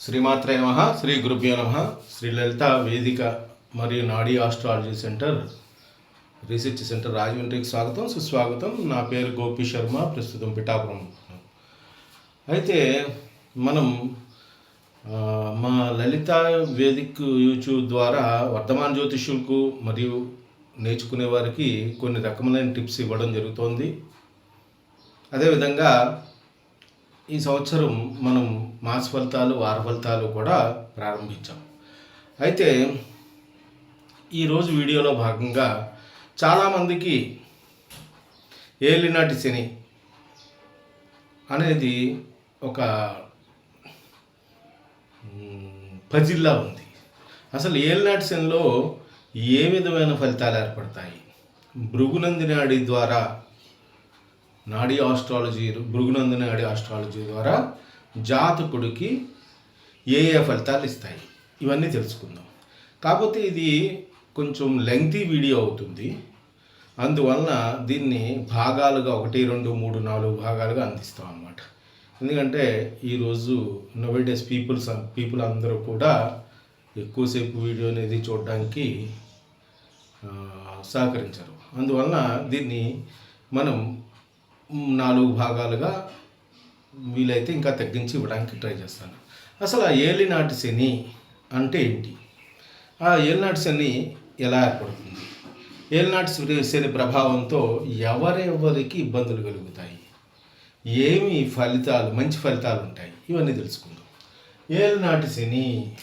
శ్రీమాత్రే నమ శ్రీ గురుభ్యో నమ శ్రీ లలిత వేదిక మరియు నాడీ ఆస్ట్రాలజీ సెంటర్ రీసెర్చ్ సెంటర్ రాజమండ్రికి స్వాగతం సుస్వాగతం. నా పేరు గోపి శర్మ ప్రస్తుతం పిఠాపురం. అయితే మనం మా లలిత వేదిక్ యూట్యూబ్ ద్వారా వర్తమాన జ్యోతిష్యులకు మరియు నేర్చుకునే వారికి కొన్ని రకములైన టిప్స్ ఇవ్వడం జరుగుతోంది. అదేవిధంగా ఈ సంవత్సరం మనం మాస ఫలితాలు వార ఫలితాలు కూడా ప్రారంభించాం. అయితే ఈరోజు వీడియోలో భాగంగా చాలామందికి ఏలినాటి శని అనేది ఒక పజిల్లా ఉంది. అసలు ఏలినాటి శనిలో ఏ విధమైన ఫలితాలు ఏర్పడతాయి? భృగునందినాడి నాడి ద్వారా నాడీ ఆస్ట్రాలజీ భృగునందిని నాడీ ఆస్ట్రాలజీ ద్వారా జాతకుడికి ఏ ఏ ఫలితాలు ఇస్తాయి? ఇవన్నీ తెలుసుకుందాం. కాకపోతే ఇది కొంచెం లెంగ్తీ వీడియో అవుతుంది. అందువలన దీన్ని భాగాలుగా ఒకటి రెండు మూడు నాలుగు భాగాలుగా అందిస్తాం అన్నమాట. ఎందుకంటే ఈరోజు నోవేడేస్ పీపుల్స్ పీపుల్ అందరూ కూడా ఎక్కువసేపు వీడియో అనేది చూడడానికి సహకరించారు సహకరించరు. అందువలన దీన్ని మనం నాలుగు భాగాలుగా వీలైతే ఇంకా తగ్గించి ఇవ్వడానికి ట్రై చేస్తాను. అసలు ఆ ఏలినాటి శని అంటే ఏంటి? ఆ ఏలినాటి శని ఎలా ఏర్పడుతుంది? ఏలినాటి శని- శని ప్రభావంతో ఎవరెవరికి ఇబ్బందులు కలుగుతాయి? ఏమి ఫలితాలు మంచి ఫలితాలు ఉంటాయి? ఇవన్నీ తెలుసుకుందాం. ఏలినాటి శని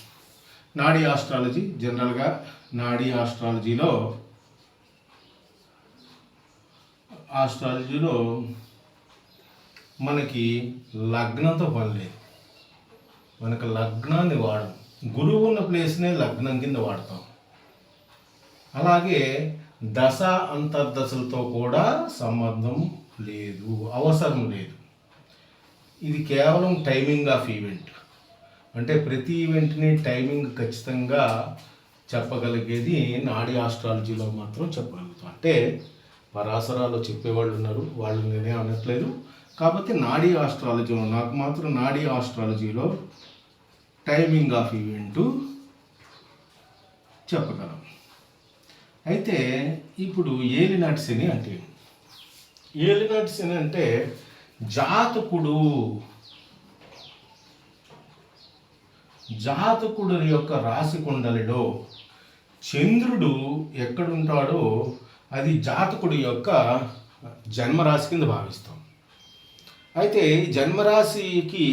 నాడీ ఆస్ట్రాలజీ జనరల్గా నాడీ ఆస్ట్రాలజీలో ఆస్ట్రాలజీలో మనకి లగ్నంతో పని లేదు మనకు లగ్నాన్ని వాడం. గురువు ఉన్న ప్లేస్నే లగ్నం కింద వాడతాం. అలాగే దశ అంతర్దశలతో కూడా సంబంధం లేదు అవసరం లేదు. ఇది కేవలం టైమింగ్ ఆఫ్ ఈవెంట్. అంటే ప్రతి ఈవెంట్ని టైమింగ్ ఖచ్చితంగా చెప్పగలిగేది నాడీ ఆస్ట్రాలజీలో మాత్రం చెప్పగలుగుతాం. అంటే పరాసరాలు చెప్పేవాళ్ళు ఉన్నారు వాళ్ళు నేనే అనట్లేదు. కాబట్టి నాడీ ఆస్ట్రాలజీలో నాకు మాత్రం నాడీ ఆస్ట్రాలజీలో టైమింగ్ ఆఫ్ ఈవెంట్ చెప్పగలం. అయితే ఇప్పుడు ఏలినాటి శని అంటే ఏలినాటి శని అంటే జాతకుడు. జాతకుడు యొక్క రాశి కుండలిలో చంద్రుడు ఎక్కడుంటాడో అది జాతకుడి యొక్క జన్మరాశి కింద భావిస్తాం. అయితే ఈ జన్మరాశికి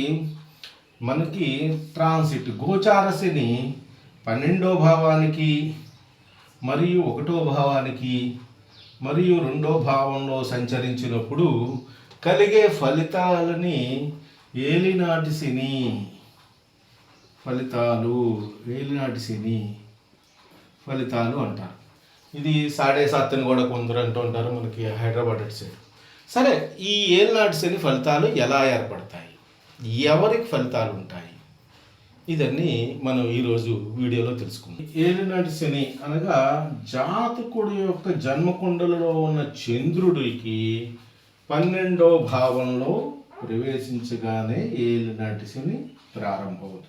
మనకి ట్రాన్సిట్ గోచారశని పన్నెండో భావానికి మరియు ఒకటో భావానికి మరియు రెండో భావంలో సంచరించినప్పుడు కలిగే ఫలితాలని ఏలినాటి శని. ఫలితాలు ఏలినాటి శని ఫలితాలు అంటారు. ఇది సాడే సాత్ని కూడా కొందరు అంటూ ఉంటారు మనకి హైదరాబాద్ అటు సైడ్. సరే ఈ ఏలినాటి శని ఫలితాలు ఎలా ఏర్పడతాయి? ఎవరికి ఫలితాలు ఉంటాయి? ఇదన్నీ మనం ఈరోజు వీడియోలో తెలుసుకుందాం. ఏలినాటి శని అనగా జాతకుడి యొక్క జన్మకుండలలో ఉన్న చంద్రుడికి పన్నెండో భావంలో ప్రవేశించగానే ఏలినాటి శని ప్రారంభమవుతుంది.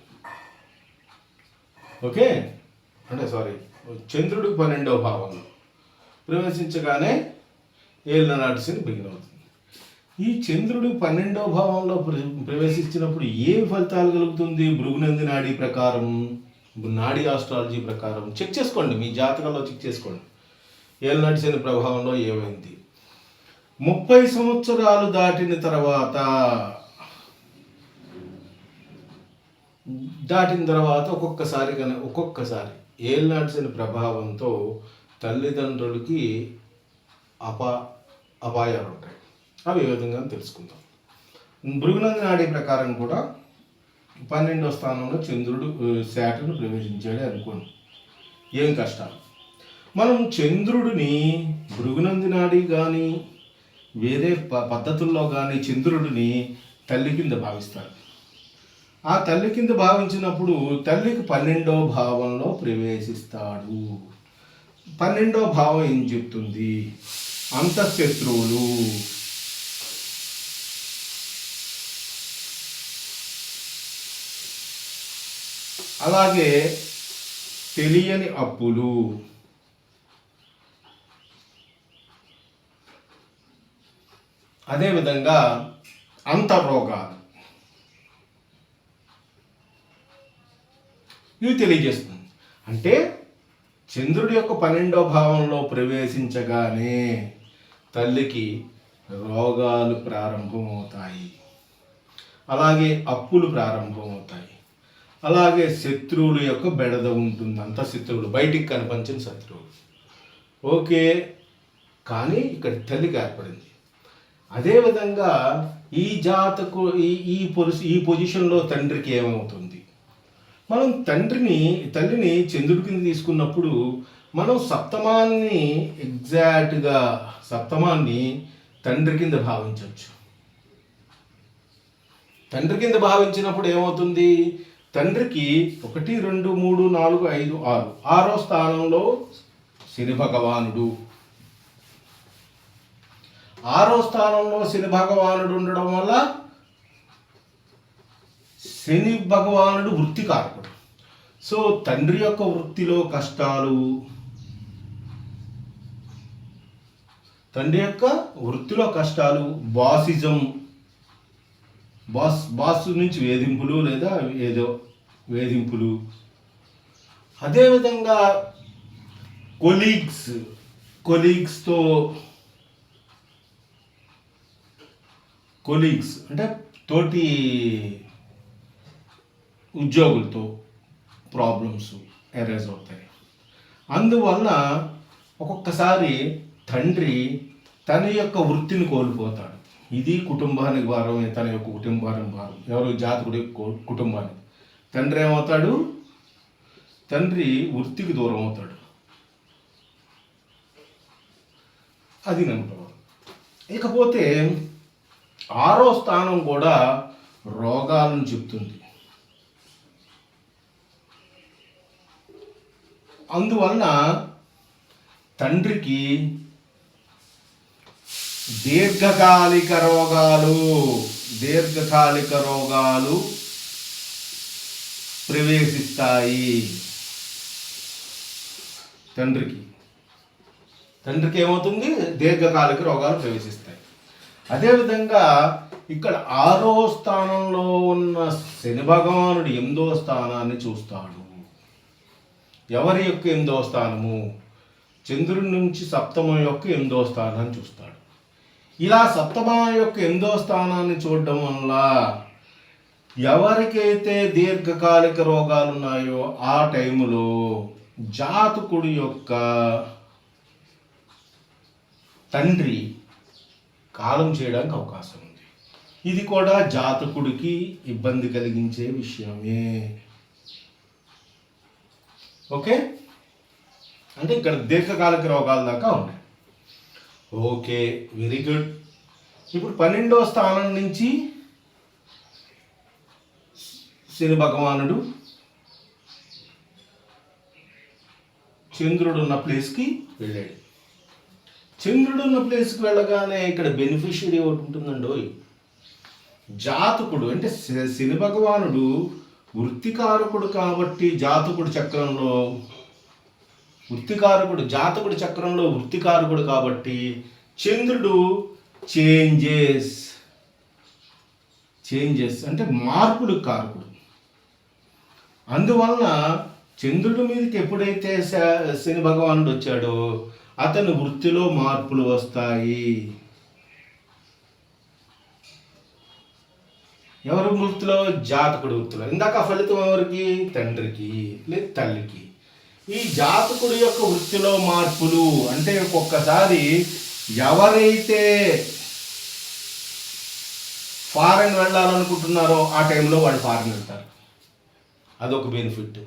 ఓకే? అంటే సారీ చంద్రుడు పన్నెండో భావంలో ప్రవేశించగానే ఏళ్ళనాటి శని బిగిన్ అవుతుంది. ఈ చంద్రుడు పన్నెండో భావంలో ప్రవేశించినప్పుడు ఏ ఫలితాలు కలుగుతుంది? భృగునంది నాడీ ప్రకారం నాడీ ఆస్ట్రాలజీ ప్రకారం. చెక్ చేసుకోండి మీ జాతకంలో చెక్ చేసుకోండి. ఏళ్ళనాటి శని ప్రభావంలో ఏమైంది? ముప్పై సంవత్సరాలు దాటిన తర్వాత దాటిన తర్వాత ఒక్కొక్కసారి కానీ ఒక్కొక్కసారి. ఏలినాటి ప్రభావంతో తల్లిదండ్రులకి అపా అపాయాలు ఉంటాయి. అవి ఏ విధంగా తెలుసుకుందాం. భృగునంది నాడీ ప్రకారం కూడా పన్నెండో స్థానంలో చంద్రుడు శాటను ప్రవేశించాడే అనుకోండి. ఏం కష్టాలు మనం చంద్రుడిని భృగునంది నాడి కానీ వేరే ప పద్ధతుల్లో కానీ చంద్రుడిని తల్లి కింద భావిస్తారు. ఆ తల్లి కింద భావించినప్పుడు తల్లికి పన్నెండో భావంలో ప్రవేశిస్తాడు. పన్నెండో భావం ఏం చెప్తుంది? అంతఃశత్రువులు. అలాగే తెలియని అప్పులు. అదేవిధంగా అంతర్రోగాలు. ఇవి తెలియజేస్తుంది. అంటే చంద్రుడి యొక్క పన్నెండో భావంలో ప్రవేశించగానే తల్లికి రోగాలు ప్రారంభమవుతాయి. అలాగే అప్పులు ప్రారంభమవుతాయి. అలాగే శత్రువుల యొక్క బెడద ఉంటుంది. అంత శత్రువులు బయటికి కనిపించిన శత్రువులు ఓకే కానీ ఇక్కడ తల్లికి ఏర్పడింది. అదేవిధంగా ఈ జాతకు ఈ ఈ ఈ పొజిషన్లో తండ్రికి ఏమవుతుంది? మనం తండ్రిని తల్లిని చంద్రుడి కింద తీసుకున్నప్పుడు మనం సప్తమాన్ని ఎగ్జాక్ట్గా సప్తమాన్ని తండ్రి కింద భావించవచ్చు. తండ్రి కింద భావించినప్పుడు ఏమవుతుంది? తండ్రికి ఒకటి రెండు మూడు నాలుగు ఐదు ఆరు. ఆరో స్థానంలో శని భగవానుడు. ఆరో స్థానంలో శని భగవానుడు ఉండడం వల్ల శని భగవానుడు వృత్తికారకుడు సో తండ్రి యొక్క వృత్తిలో కష్టాలు తండ్రి యొక్క వృత్తిలో కష్టాలు బాసిజం బాస్ బాస్ నుంచి వేధింపులు లేదా ఏదో వేధింపులు. అదేవిధంగా కొలీగ్స్ కొలీగ్స్తో కొలీగ్స్ అంటే తోటి ఉద్యోగులతో ప్రాబ్లమ్స్ ఎరేజ్ అవుతాయి. అందువల్ల ఒక్కొక్కసారి తండ్రి తన యొక్క వృత్తిని కోల్పోతాడు. ఇది కుటుంబానికి భారం తన యొక్క కుటుంబానికి భారం. ఎవరు జాతకుడి కుటుంబానికి. తండ్రి ఏమవుతాడు? తండ్రి వృత్తికి దూరం అవుతాడు. అది నెంబర్ వన్ ఇకపోతే ఆరో స్థానం కూడా రోగాలను చెప్తుంది. అందువలన తండ్రికి దీర్ఘకాలిక రోగాలు దీర్ఘకాలిక రోగాలు ప్రవేశిస్తాయి. తండ్రికి. తండ్రికి ఏమవుతుంది? దీర్ఘకాలిక రోగాలు ప్రవేశిస్తాయి. అదేవిధంగా ఇక్కడ ఆరో స్థానంలో ఉన్న శని భగవానుడు ఎనిమిదో స్థానాన్ని చూస్తాడు. ఎవరి యొక్క ఎనిమిదవ స్థానము? చంద్రుడి నుంచి సప్తమం యొక్క ఎనిమిదవ స్థానాన్ని చూస్తాడు. ఇలా సప్తమం యొక్క ఎనిమిదవ స్థానాన్ని చూడడం వల్ల ఎవరికైతే దీర్ఘకాలిక రోగాలు ఉన్నాయో ఆ టైములో జాతకుడి యొక్క తండ్రి కాలం చేయడానికి అవకాశం ఉంది. ఇది కూడా జాతకుడికి ఇబ్బంది కలిగించే విషయమే. ఓకే? అంటే ఇక్కడ దీర్ఘకాలిక రోగాల దాకా ఉన్నాయి. Okay very good. ఇప్పుడు పన్నెండో స్థానం నుంచి శని భగవానుడు చంద్రుడు ఉన్న ప్లేస్కి వెళ్ళాడు. చంద్రుడు ఉన్న ప్లేస్కి వెళ్ళగానే ఇక్కడ బెనిఫిషియరీ ఒకటి ఉంటుందండి జాతకుడు అంటే శని భగవానుడు వృత్తికారకుడు కాబట్టి జాతకుడు చక్రంలో వృత్తికారకుడు జాతకుడు చక్రంలో వృత్తికారకుడు కాబట్టి చంద్రుడు చేంజెస్ చేంజెస్ అంటే మార్పులు కారకుడు. అందువలన చంద్రుడి మీదకి ఎప్పుడైతే శని భగవానుడు వచ్చాడో అతని వృత్తిలో మార్పులు వస్తాయి. ఎవరు వృత్తిలో జాతకుడు వృత్తిలో ఇందాక ఫలితం ఎవరికి? తండ్రికి లేదు తల్లికి. ఈ జాతకుడి యొక్క వృత్తిలో మార్పులు అంటే ఒక్కొక్కసారి ఎవరైతే ఫారెన్ వెళ్ళాలనుకుంటున్నారో ఆ టైంలో వాళ్ళు ఫారెన్ వెళ్తారు. అదొక బెనిఫిట్.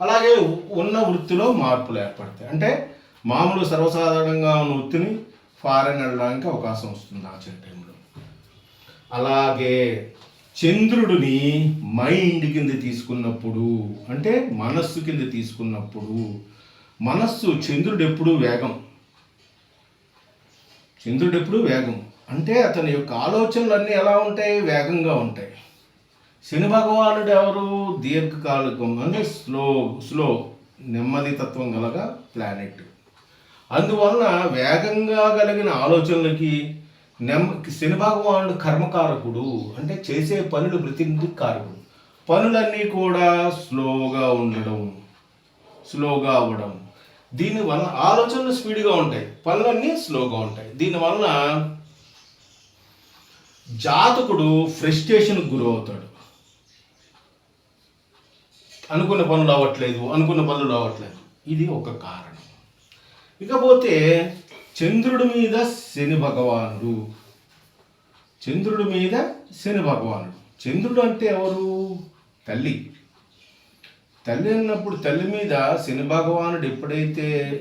అలాగే ఉన్న వృత్తిలో మార్పులు ఏర్పడతాయి. అంటే మామూలు సర్వసాధారణంగా ఉన్న వృత్తిని ఫారెన్ వెళ్ళడానికి అవకాశం వస్తుంది ఆ చిన్న టైంలో. అలాగే చంద్రుడిని మైండ్ కింద తీసుకున్నప్పుడు అంటే మనస్సు కింద తీసుకున్నప్పుడు మనస్సు చంద్రుడు ఎప్పుడు వేగం. చంద్రుడు ఎప్పుడు వేగం. అంటే అతని యొక్క ఆలోచనలు అన్నీ ఎలా ఉంటాయి? వేగంగా ఉంటాయి. శని భగవానుడు ఎవరు? దీర్ఘకాలికం అంటే స్లో స్లో నెమ్మది తత్వం గలగ ప్లానెట్ అందువలన వేగంగా కలిగిన ఆలోచనలకి నెమ్ శని భగవానుడు కర్మకారకుడు అంటే చేసే పనులు ప్రతినిధి కారకుడు. పనులన్నీ కూడా స్లోగా ఉండడం స్లోగా అవ్వడం. దీనివల్ల ఆలోచనలు స్పీడ్గా ఉంటాయి పనులన్నీ స్లోగా ఉంటాయి. దీనివల్ల జాతకుడు ఫ్రస్ట్రేషన్కి గురవుతాడు అనుకున్న పనులు అవ్వట్లేదు అనుకున్న పనులు అవ్వట్లేదు. ఇది ఒక కారణం. ఇకపోతే చంద్రుడి మీద శని భగవానుడు. చంద్రుడి మీద శని భగవానుడు. చంద్రుడు అంటే ఎవరు? తల్లి. తల్లి అన్నప్పుడు తల్లి మీద శని భగవానుడు ఎప్పుడైతే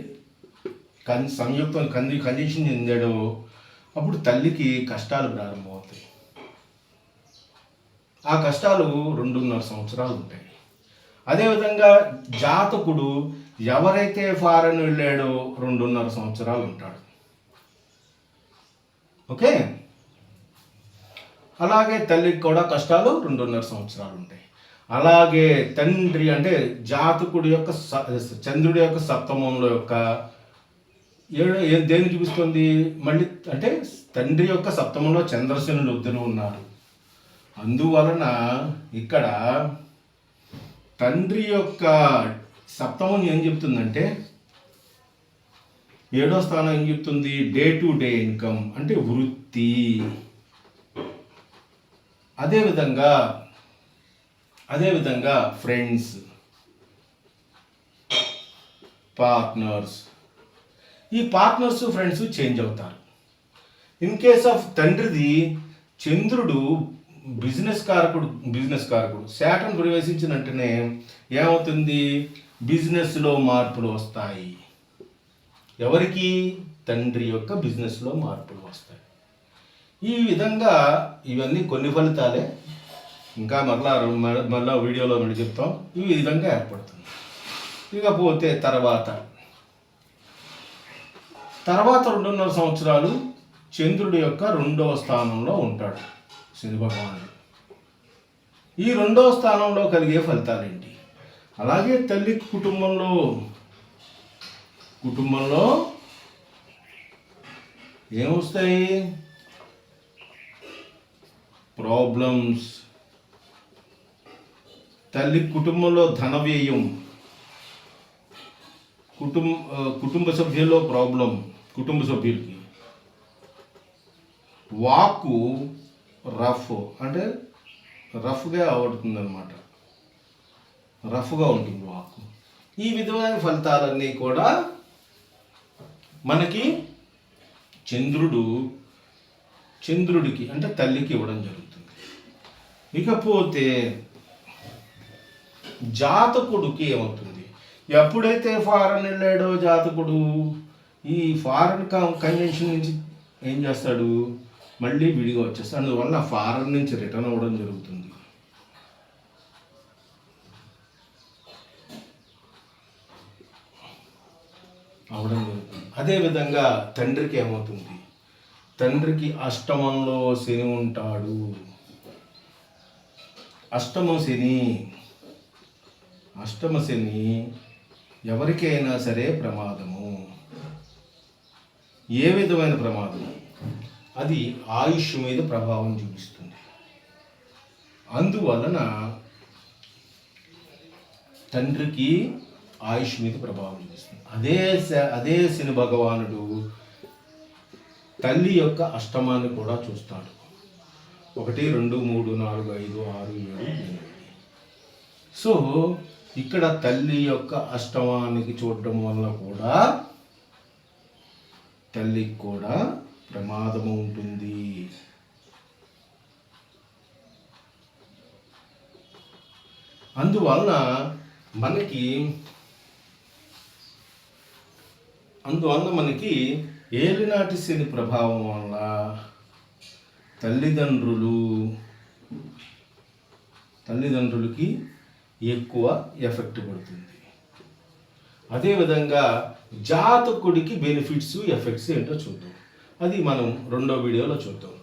కన్ సంయుక్తం కంది కండిషన్ చెందాడో అప్పుడు తల్లికి కష్టాలు ప్రారంభమవుతాయి. ఆ కష్టాలు రెండున్నర సంవత్సరాలు ఉంటాయి. అదేవిధంగా జాతకుడు ఎవరైతే ఫారెన్ వెళ్ళాడో రెండున్నర సంవత్సరాలు ఉంటాడు. ఓకే? అలాగే తల్లికి కూడా కష్టాలు రెండున్నర సంవత్సరాలు ఉంటాయి. అలాగే తండ్రి అంటే జాతకుడి యొక్క స- చంద్రుడి యొక్క సప్తమంలో యొక్క ఏడు ఏ- దేన్ని చూపిస్తుంది? మళ్ళీ అంటే తండ్రి యొక్క సప్తమంలో చంద్రసేనుడు ఇద్దరు ఉన్నారు అందువలన ఇక్కడ తండ్రి యొక్క సప్తమం ఏం చెప్తుందంటే ఏడో స్థానం ఏం చెప్తుంది? డే టు డే ఇన్కమ్ అంటే వృత్తి. అదేవిధంగా అదేవిధంగా ఫ్రెండ్స్ పార్ట్నర్స్. ఈ పార్ట్నర్స్ ఫ్రెండ్స్ చేంజ్ అవుతారు. ఇన్ కేస్ ఆఫ్ తండ్రిది చంద్రుడు బిజినెస్ కారకుడు బిజినెస్ కారకుడు శాటన్ ప్రవేశించిన వెంటనే ఏమవుతుంది? బిజినెస్లో మార్పులు వస్తాయి. ఎవరికి? తండ్రి యొక్క బిజినెస్లో మార్పులు వస్తాయి. ఈ విధంగా ఇవన్నీ కొన్ని ఫలితాలే. ఇంకా మరలా మ- మరలా వీడియోలో మళ్ళీ చెప్తాం. ఈ విధంగా ఏర్పడుతుంది. ఇకపోతే తర్వాత. తర్వాత రెండున్నర సంవత్సరాలు చంద్రుడి యొక్క రెండవ స్థానంలో ఉంటాడు శని భగవానుడు. ఈ రెండవ స్థానంలో కలిగే ఫలితాలేంటి? అలాగే తల్లి కుటుంబంలో కుటుంబంలో ఏమొస్తాయి ప్రాబ్లమ్స్ తల్లి కుటుంబంలో ధన వ్యయం. కుటుంబ కుటుంబ సభ్యుల్లో ప్రాబ్లం కుటుంబ సభ్యులకి. వాక్కు రఫ్. అంటే రఫ్గా అవుతుందన్నమాట రఫ్గా ఉంటుంది వాక్కు. ఈ విధమైన ఫలితాలన్నీ కూడా మనకి చంద్రుడు చంద్రుడికి అంటే తల్లికి ఇవ్వడం జరుగుతుంది. ఇకపోతే జాతకుడికి ఏమవుతుంది? ఎప్పుడైతే ఫారెన్ వెళ్ళాడో జాతకుడు ఈ ఫారెన్ కన్వెన్షన్ నుంచి ఏం చేస్తాడు? మళ్ళీ విడిగా వచ్చేస్తాడు. అందువల్ల ఫారెన్ నుంచి రిటర్న్ అవ్వడం జరుగుతుంది. అవడం జరుగుతుంది అదేవిధంగా తండ్రికి ఏమవుతుంది? తండ్రికి అష్టమంలో శని ఉంటాడు. అష్టమ శని అష్టమ శని ఎవరికైనా సరే ప్రమాదము. ఏ విధమైన ప్రమాదం? అది ఆయుష్ మీద ప్రభావం చూపిస్తుంది. అందువలన తండ్రికి ఆయుష్ మీద ప్రభావం చేస్తుంది అదే అదే శని భగవానుడు తల్లి యొక్క అష్టమాన్ని కూడా చూస్తాడు. ఒకటి రెండు మూడు నాలుగు ఐదు ఆరు ఏడు ఎనిమిది. సో ఇక్కడ తల్లి యొక్క అష్టమానికి చూడటం వల్ల కూడా తల్లికి కూడా ప్రమాదము ఉంటుంది. అందువలన మనకి అందువల్ల మనకి ఏలినాటి శని ప్రభావం వల్ల తల్లిదండ్రులు తల్లిదండ్రులకి ఎక్కువ ఎఫెక్ట్ పడుతుంది. అదేవిధంగా జాతకుడికి బెనిఫిట్స్ ఎఫెక్ట్స్ ఏంటో చూద్దాం. అది మనం రెండో వీడియోలో చూద్దాం.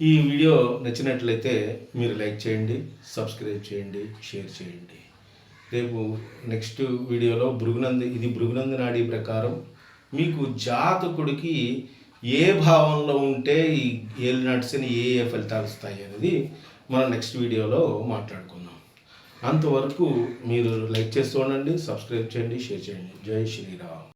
ఈ వీడియో నచ్చినట్లయితే మీరు లైక్ చేయండి సబ్స్క్రైబ్ చేయండి షేర్ చేయండి. రేపు నెక్స్ట్ వీడియోలో భృగునంది ఇది భృగునంది నాడీ ప్రకారం మీకు జాతకుడికి ఏ భావంలో ఉంటే ఈ ఏళ్ళు నడిచిన ఏ ఏ ఫలితాలు వస్తాయి అనేది మనం నెక్స్ట్ వీడియోలో మాట్లాడుకుందాం. అంతవరకు మీరు లైక్ చేస్తూ ఉండండి సబ్స్క్రైబ్ చేయండి షేర్ చేయండి. జై శ్రీరామ్.